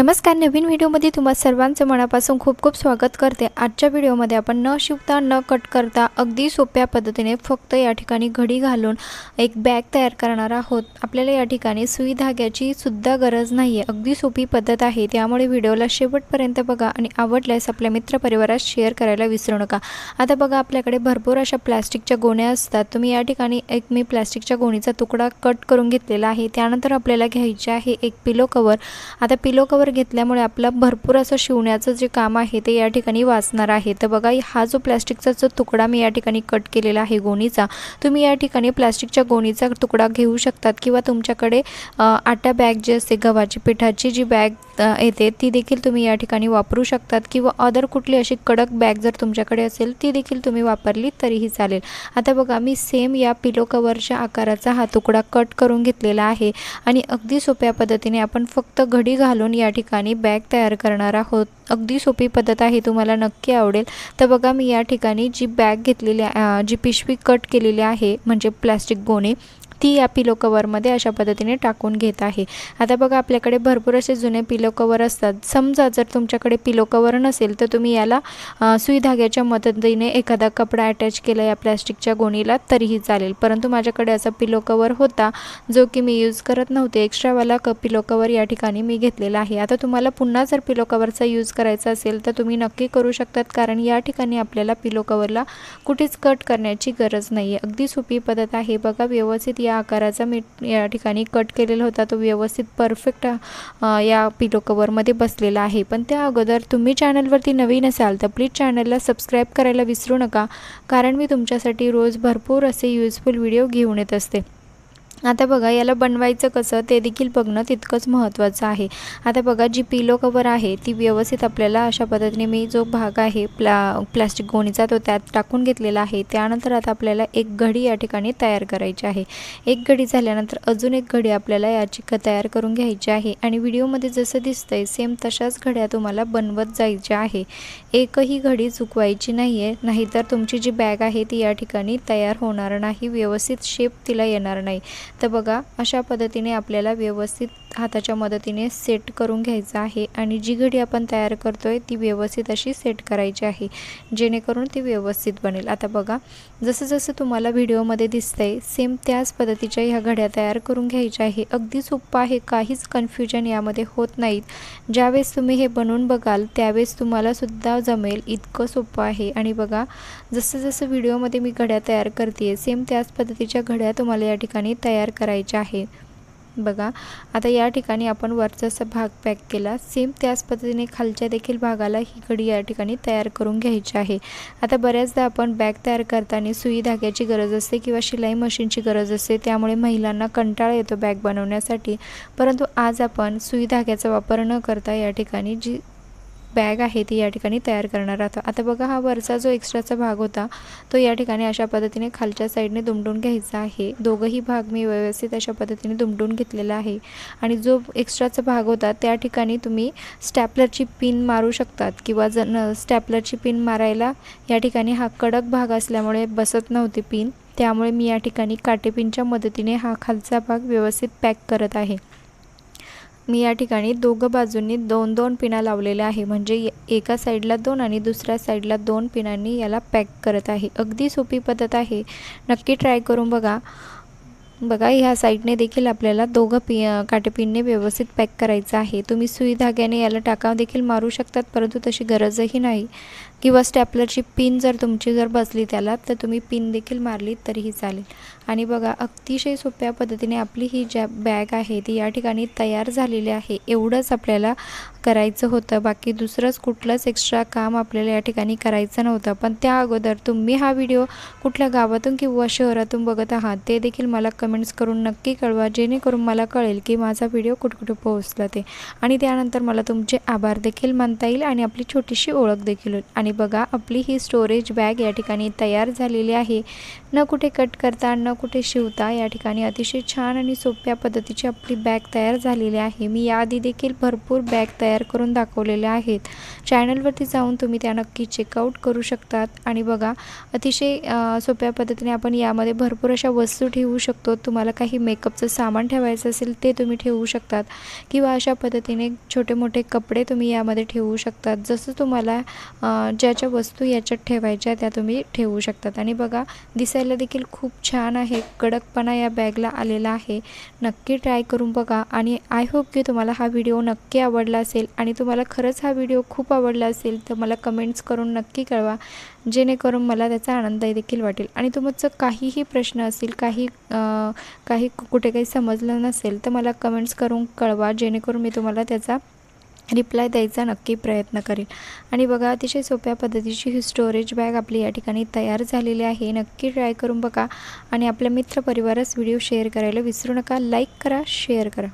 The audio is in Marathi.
नमस्कार नवीन व्हिडिओमध्ये तुम्हा सर्वांचं मनापासून खूप खूप स्वागत करते. आजच्या व्हिडिओमध्ये आपण न शिवता न कट करता अगदी सोप्या पद्धतीने फक्त या ठिकाणी घडी घालून एक बॅग तयार करणार आहोत. आपल्याला या ठिकाणी सुई धाग्याची सुद्धा गरज नाही आहे अगदी सोपी पद्धत आहे. त्यामुळे व्हिडिओला शेवटपर्यंत बघा आणि आवडल्यास आपल्या मित्रपरिवारात शेअर करायला विसरू नका. आता बघा आपल्याकडे भरपूर अशा प्लॅस्टिकच्या गोण्या असतात. तुम्ही या ठिकाणी एक मी प्लॅस्टिकच्या गोणीचा तुकडा कट करून घेतलेला आहे. त्यानंतर आपल्याला घ्यायचे आहे एक पिलो कवर आता पिलो कवर घेतल्यामुळे आपलं भरपूर असं शिवण्याचं जे काम आहे ते या ठिकाणी वाचणार आहे. तर बघा हा जो प्लॅस्टिकचा जो तुकडा मी या ठिकाणी कट केलेला आहे गोणीचा तुम्ही या ठिकाणी प्लॅस्टिकच्या गोणीचा तुकडा घेऊ शकतात किंवा तुमच्याकडे आटा बॅग जी असते गव्हाची पिठाची जी बॅग येते ती देखील तुम्ही या ठिकाणी वापरू शकतात किंवा अदर कुठली अशी कडक बॅग जर तुमच्याकडे असेल ती देखील तुम्ही वापरली तरीही चालेल. आता बघा मी सेम या पिलो कवरच्या आकाराचा हा तुकडा कट करून घेतलेला आहे आणि अगदी सोप्या पद्धतीने आपण फक्त घडी घालून या ठिकाणी बॅग तयार करणार आहोत. अगदी सोपी पद्धत आहे तुम्हाला नक्की आवडेल. तर बघा मी या ठिकाणी जी बॅग घेतलेली आहे, जी पिशवी कट केलेली आहे म्हणजे प्लॅस्टिक गोणे ती या पिलो कवरमध्ये अशा पद्धतीने टाकून घेत आहे. आता बघा आपल्याकडे भरपूर असे जुने पिलो कवर असतात. समजा जर तुमच्याकडे पिलो कवर नसेल तर तुम्ही याला सुई धाग्याच्या मदतीने एखादा कपडा अटॅच केला या प्लॅस्टिकच्या गोणीला तरीही चालेल. परंतु माझ्याकडे असा पिलो कवर होता जो की मी यूज करत नव्हते. एक्स्ट्रावाला क पिलो कवर या ठिकाणी मी घेतलेला आहे. आता तुम्हाला पुन्हा जर पिलो कवरचा यूज करायचा असेल तर तुम्ही नक्की करू शकतात कारण या ठिकाणी आपल्याला पिलो कवरला कुठेच कट करण्याची गरज नाही आहे अगदी सोपी पद्धत आहे. बघा व्यवस्थित या आकाराचा मी या ठिकाणी कट केलेला होता. तो व्यवस्थित परफेक्ट या पिलो कवरमध्ये बसलेला आहे. पण त्या अगोदर तुम्ही चॅनलवरती नवीन असाल तर प्लीज चॅनलला सबस्क्राईब करायला विसरू नका. कारण मी तुमच्यासाठी रोज भरपूर असे यूजफुल व्हिडिओ घेऊन येत असते. आता बघा याला बनवायचं कसं ते देखील बघणं तितकंच महत्त्वाचं आहे. आता बघा जी पिलो कवर आहे ती व्यवस्थित आपल्याला अशा पद्धतीने मी जो भाग आहे प्ला प्लास्टिक गोणीचा तो त्यात टाकून घेतलेला आहे. त्यानंतर आता आपल्याला एक घडी या ठिकाणी तयार करायची आहे. एक घडी झाल्यानंतर अजून एक घडी आपल्याला याची क तयार करून घ्यायची आहे. आणि व्हिडिओमध्ये जसं दिसतंय सेम तशाच घड्या तुम्हाला बनवत जायच्या आहे. एकही घडी चुकवायची नाही आहे नाहीतर तुमची जी बॅग आहे ती या ठिकाणी तयार होणार नाही. व्यवस्थित शेप तिला येणार नाही. तर बघा अशा पद्धतीने आपल्याला व्यवस्थित हाताच्या मदतीने सेट करून घ्यायचं आहे आणि जी घडी आपण तयार करतो आहे ती व्यवस्थित अशी सेट करायची आहे जेणेकरून ती व्यवस्थित बनेल. आता बघा जसं जसं तुम्हाला व्हिडिओमध्ये दिसतंय सेम त्याच पद्धतीच्या ह्या घड्या तयार करून घ्यायच्या आहे. अगदी सोपं आहे काहीच कन्फ्युजन यामध्ये होत नाहीत. ज्यावेळेस तुम्ही हे बनवून बघाल त्यावेळेस तुम्हाला सुद्धा जमेल इतकं सोपं आहे. आणि बघा जसं जसं व्हिडिओमध्ये मी घड्या तयार करते सेम त्याच पद्धतीच्या घड्या तुम्हाला या ठिकाणी तयार करायचे आहे बघा आता या ठिकाणी आपण वरचा असा भाग पॅक केला. सेम त्याच पद्धतीने खालच्या देखील भागाला ही घडी या ठिकाणी तयार करून घ्यायची आहे. आता बऱ्याचदा आपण बॅग तयार करताना सुई धाग्याची गरज असते किंवा शिलाई मशीनची गरज असते त्यामुळे महिलांना कंटाळा येतो बॅग बनवण्यासाठी. परंतु आज आपण सुई धाग्याचा वापर न करता या ठिकाणी जी बॅग आहे ती या ठिकाणी तयार करणार आहोत. आता बघा हा वरचा जो एक्स्ट्राचा भाग होता तो या ठिकाणी अशा पद्धतीने खालच्या साईडने दुमडून घ्यायचा आहे. दोघंही भाग मी व्यवस्थित अशा पद्धतीने दुमडून घेतलेला आहे. आणि जो एक्स्ट्राचा भाग होता त्या ठिकाणी तुम्ही स्टॅपलरची पिन मारू शकतात किंवा जन स्टॅपलरची पिन मारायला या ठिकाणी हा कडक भाग असल्यामुळे बसत नव्हती पिन त्यामुळे मी या ठिकाणी काटेपिनच्या मदतीने हा खालचा भाग व्यवस्थित पॅक करत आहे. मी या ठिकाणी दोघं बाजूंनी दोन दोन पिना लावलेल्या आहे. म्हणजे एका साईडला दोन आणि दुसऱ्या साईडला दोन पिनांनी याला पॅक करत आहे. अगदी सोपी पद्धत आहे. नक्की ट्राय करून बघा. बघा ह्या साईडने देखील आपल्याला दोघं पि काटेपिनने व्यवस्थित पॅक करायचं आहे. तुम्ही सुई धाग्याने याला टाका देखील मारू शकतात परंतु तशी गरजही नाही. किंवा स्टॅपलरची पिन जर तुमची जर बसली त्याला तर तुम्ही पिन देखील मारली तरीही चालेल. आणि बघा अतिशय सोप्या पद्धतीने आपली ही ज्या बॅग आहे ती या ठिकाणी तयार झालेली आहे. एवढंच आपल्याला करायचं होतं. बाकी दुसरंच कुठलंच एक्स्ट्रा काम आपल्याला या ठिकाणी करायचं नव्हतं. पण त्या अगोदर तुम्ही हा व्हिडिओ कुठल्या गावातून किंवा शहरातून बघत आहात ते देखील मला कमेंट्स करून नक्की कळवा. जेणेकरून मला कळेल की माझा व्हिडिओ कुठं पोहोचला ते. आणि त्यानंतर मला तुमचे आभार देखील मानता येईल आणि आपली छोटीशी ओळख देखील होईल. आणि बघा आपली ही स्टोरेज बॅग या ठिकाणी तयार झालेली आहे. न कुठे कट करता न कुठे शिवता या ठिकाणी अतिशय छान आणि सोप्या पद्धतीची आपली बॅग तयार झालेली आहे. मी याआधी देखील भरपूर बॅग तयार करून दाखवलेल्या आहेत. चॅनलवरती जाऊन तुम्ही त्या नक्की चेकआउट करू शकतात. आणि बघा अतिशय सोप्या पद्धतीने आपण यामध्ये भरपूर अशा वस्तू ठेवू शकतो. तुम्हाला काही मेकअपचं सामान ठेवायचं असेल ते तुम्ही ठेवू शकतात. किंवा अशा पद्धतीने छोटे मोठे कपडे तुम्ही यामध्ये ठेवू शकतात. जसं तुम्हाला ज्या ज्या वस्तू याच्यात ठेवायच्या त्या तुम्ही ठेवू शकतात. आणि बघा दिसायला देखील खूप छान आहे. कडकपणा या बॅगला आलेला आहे. नक्की ट्राय करून बघा. आणि आय होप की तुम्हाला हा व्हिडिओ नक्की आवडला असेल. आणि तुम्हाला खरंच हा व्हिडिओ खूप आवडला असेल तर मला कमेंट्स करून नक्की कळवा. जेणेकरून मला त्याचा आनंद देखील वाटेल. आणि तुमचं काहीही प्रश्न असेल काही काही कुठे काही समजलं नसेल तर मला कमेंट्स करून कळवा. जेणेकरून मी तुम्हाला त्याचा रिप्लाय द्यायचा नक्की प्रयत्न करेल. आणि बघा अतिशय सोप्या पद्धतीची ही स्टोरेज बॅग आपली या ठिकाणी तयार झालेली आहे. नक्की ट्राय करून बघा आणि आपल्या मित्रपरिवारास व्हिडिओ शेअर करायला विसरू नका. लाईक करा शेअर करा.